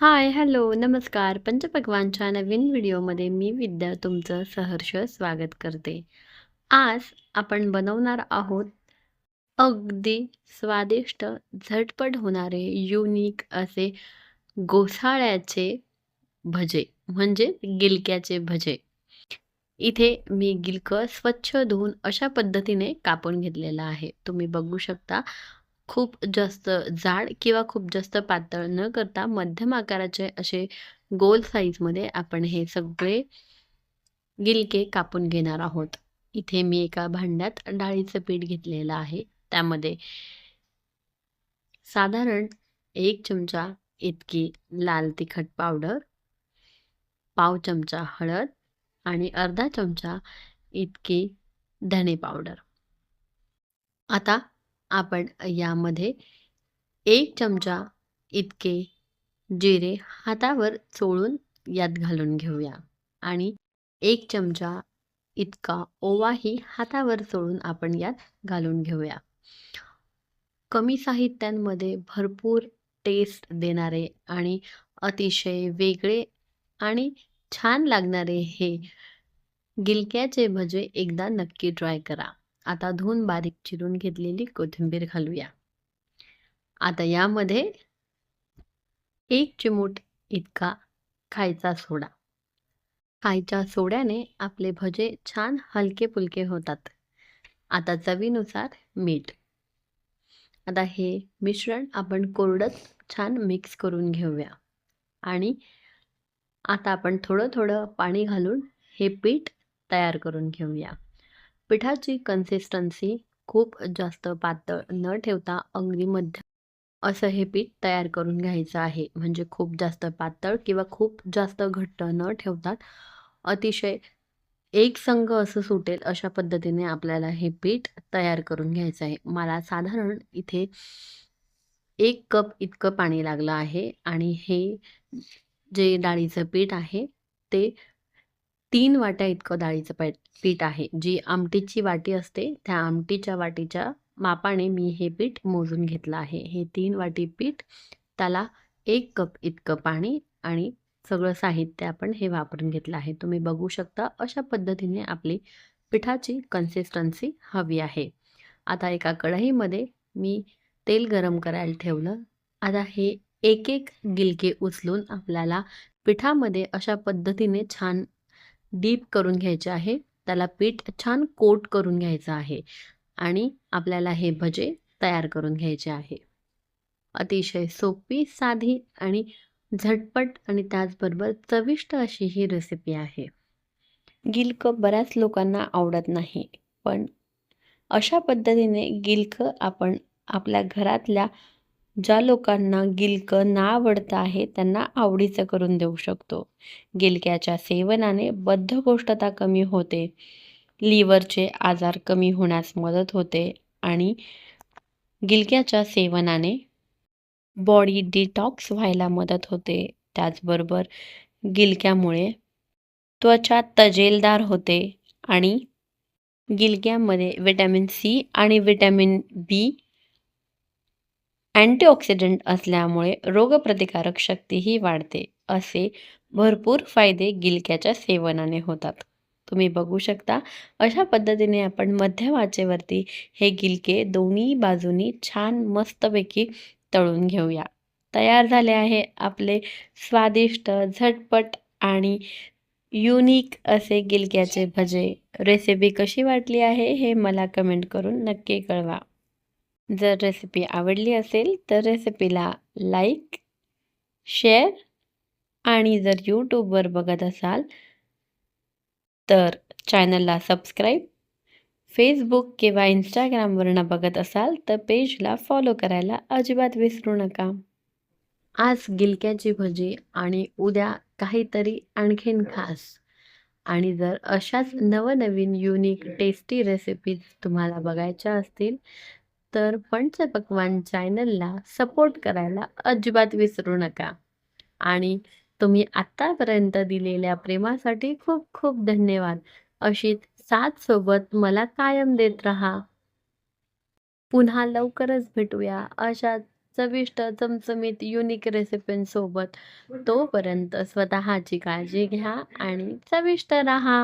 हाय, hello, नमस्कार. पंचभगवानच्या नवीन व्हिडिओमध्ये मी विद्या तुमचं सहर्ष स्वागत करते. आज आपण बनवणार आहोत अगदी स्वादिष्ट, झटपट होणारे, युनिक असे गोसाळ्याचे भजे म्हणजे गिलक्याचे भजे. इथे मी गिलकं स्वच्छ धुवून अशा पद्धतीने कापून घेतलेलं आहे. तुम्ही बघू शकता खूप जास्त जाड किंवा खूप जास्त पातळ न करता मध्यम आकाराचे असे गोल साईजमध्ये आपण हे सगळे गिलके कापून घेणार आहोत. इथे मी एका भांड्यात डाळीचं पीठ घेतलेलं आहे. त्यामध्ये साधारण एक चमचा इतकी लाल तिखट पावडर, पाव चमचा हळद आणि अर्धा चमचा इतकी धणे पावडर. आता आपण यामध्ये एक चमचा इतके जिरे हातावर चोळून यात घालून घेऊया आणि एक चमचा इतका ओवाही हातावर चोळून आपण यात घालून घेऊया. कमी साहित्यांमध्ये भरपूर टेस्ट देणारे आणि अतिशय वेगळे आणि छान लागणारे हे गिलक्याचे भजे एकदा नक्की ट्राय करा. आता धुवून बारीक चिरून घेतलेली कोथिंबीर घालूया. आता यामध्ये एक चिमूट इतका खायचा सोडा. खायच्या सोड्याने आपले भजे छान हलके-फुलके होतात. आता चवीनुसार मीठ. आता हे मिश्रण आपण कोरडं छान मिक्स करून घेऊया आणि आता आपण थोडं-थोडं पाणी घालून हे पीठ तयार करून घेऊया. पिठाची कन्सिस्टन्सी खूप जास्त पातळ न ठेवता अगदी मध्यम असं हे पीठ तयार करून घ्यायचं आहे. म्हणजे खूप जास्त पातळ किंवा खूप जास्त घट्ट न ठेवता अतिशय एक संघ असं सुटेल अशा पद्धतीने आपल्याला हे पीठ तयार करून घ्यायचं आहे. मला साधारण इथे एक कप इतकं पाणी लागलं आहे आणि हे जे डाळीचं पीठ आहे ते तीन वाट्या इतकं डाळीचं पीठ पीठ आहे. जी आमटीची वाटी असते त्या आमटीच्या वाटीच्या मापाने मी हे पीठ मोजून घेतलं आहे. हे तीन वाटी पीठ, त्याला एक कप इतकं पाणी आणि सगळं साहित्य आपण हे वापरून घेतलं आहे. तुम्ही बघू शकता अशा पद्धतीने आपली पिठाची कन्सिस्टन्सी हवी आहे. आता एका कढईमध्ये मी तेल गरम करायला ठेवलं. आता हे एक-एक गिलके उचलून आपल्याला पिठामध्ये अशा पद्धतीने छान डीप करून घ्यायचे आहे. त्याला पीठ छान कोट करून घ्यायचं आहे आणि आपल्याला हे भजे तयार करून घ्यायचे आहे. अतिशय सोपी, साधी आणि झटपट आणि त्याचबरोबर चविष्ट अशी ही रेसिपी आहे. गिलकं बऱ्याच लोकांना आवडत नाही. पण अशा पद्धतीने गिलकं आपण आपल्या घरातल्या ज्या लोकांना गिलकं ना आवडतं आहे त्यांना आवडीचं करून देऊ शकतो. गिलक्याच्या सेवनाने बद्धकोष्ठता कमी होते, लिव्हरचे आजार कमी होण्यास मदत होते आणि गिलक्याच्या सेवनाने बॉडी डिटॉक्स व्हायला मदत होते. त्याचबरोबर गिलक्यामुळे त्वचा तजेलदार होते आणि गिलक्यामध्ये व्हिटॅमिन सी आणि व्हिटॅमिन बी अँटीऑक्सिडंट असल्यामुळे रोगप्रतिकारक शक्तीही वाढते. असे भरपूर फायदे गिलक्याच्या सेवनाने होतात. तुम्ही बघू शकता अशा पद्धतीने आपण मध्यमाचेवरती हे गिलके दोन्ही बाजूनी छान मस्तपैकी तळून घेऊया. तयार झाले आहे आपले स्वादिष्ट, झटपट आणि युनिक असे गिलक्याचे भजे. रेसिपी कशी वाटली आहे हे मला कमेंट करून नक्की कळवा. जर रेसिपी आवडली असेल तर रेसिपीला लाईक, शेअर आणि जर यूट्यूबवर बघत असाल तर चॅनलला सबस्क्राईब, फेसबुक किंवा इंस्टाग्रामवरनं बघत असाल तर पेजला फॉलो करायला अजिबात विसरू नका. आज गिलक्याची भजी आणि उद्या काहीतरी आणखीन खास आणि जर अशाच नवनवीन युनिक टेस्टी रेसिपीज तुम्हाला बघायच्या असतील तर पंचपक्वान्न चॅनलला सपोर्ट करायला अजिबात विसरू नका. आणि तुम्ही आत्तापर्यंत दिलेल्या प्रेमासाठी खूप खूप धन्यवाद. अशी साथ सोबत मला कायम देत राहा. पुन्हा लवकरच भेटूया अशा चविष्ट चमचमीत युनिक रेसिपींसोबत तोपर्यंत स्वतःची काळजी घ्या आणि चविष्ट राहा